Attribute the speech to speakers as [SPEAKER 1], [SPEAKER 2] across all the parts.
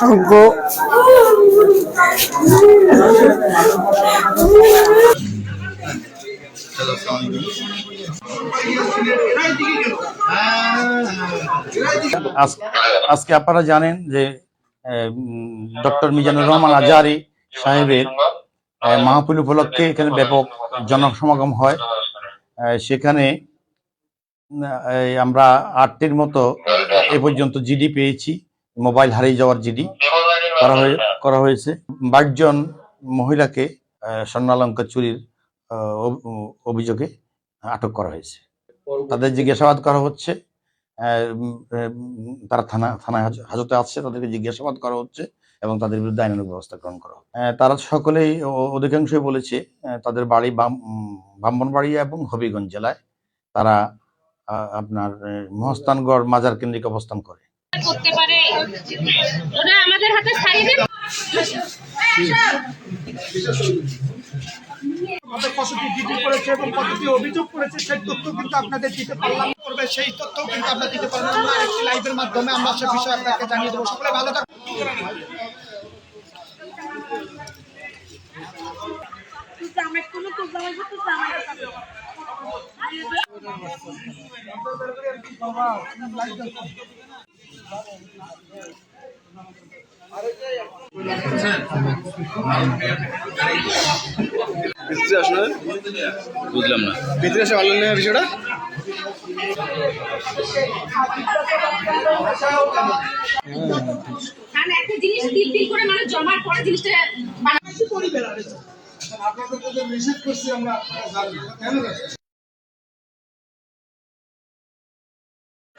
[SPEAKER 1] শঙ্খ
[SPEAKER 2] আজ- আজকে আপনারা জানেন যে ডক্টর মিজানুর রহমান আজারি সাহেবের মাহফিল উপলক্ষে এখানে ব্যাপক জনসমাগম হয়। সেখানে আমরা আটটির মতো এ পর্যন্ত জিডি পেয়েছি। মোবাইল হারিয়ে যাওয়ার জিডি করা হয়ে করা হয়েছে। বাইশজন মহিলাকে স্বর্ণালঙ্কার চুরির অভিযোগে আটক করা হয়েছে। তাদের জিজ্ঞাসাবাদ করা হচ্ছে তারা থানা থানায় হাজতে আসছে তাদেরকে জিজ্ঞাসাবাদ করা হচ্ছে এবং তাদের বিরুদ্ধে আইনানুগ ব্যবস্থা গ্রহণ করা আহ, তারা সকলেই অধিকাংশই বলেছে তাদের বাড়ি ব্রাহ্মণবাড়িয়া এবং হবিগঞ্জ জেলায় তারা আপনার মহস্তানগড় মাজার কেন্দ্রিক অবস্থান করে।
[SPEAKER 3] করতে পারে? ওরা আমাদের হাতে ছাড়ি দেন
[SPEAKER 4] আমাদের কতটি ডিগ্রি করেছে এবং কতটি অভিযোগ করেছে, সেই তথ্য কিন্তু আপনাদের দিতে পারলাম করবে সেই তথ্য কিন্তু আমরা দিতে পারলাম না। একটি লাইভের মাধ্যমে আমরা সে বিষয়ে আপনাকে জানিয়ে দেবো। সকলে ভালো
[SPEAKER 5] ভিতরে আসলে বুঝলাম না। ভিতরে আসে ভালো না বিষয়টা?
[SPEAKER 3] একটা জিনিস তিল তিল করে মানে জমার পরে জিনিসটা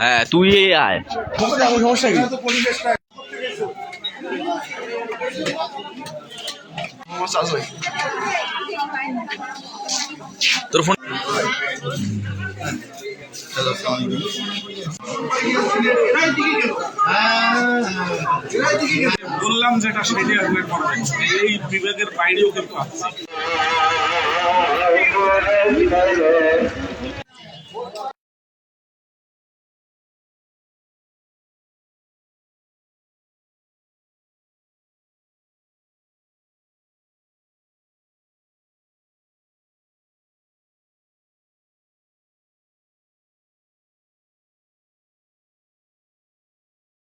[SPEAKER 5] হ্যাঁ তুই আয়। তোর ফোন
[SPEAKER 6] বললাম যেটা সেটাই আপনি করবেন এই বিভাগের বাইরেও কিন্তু আছে।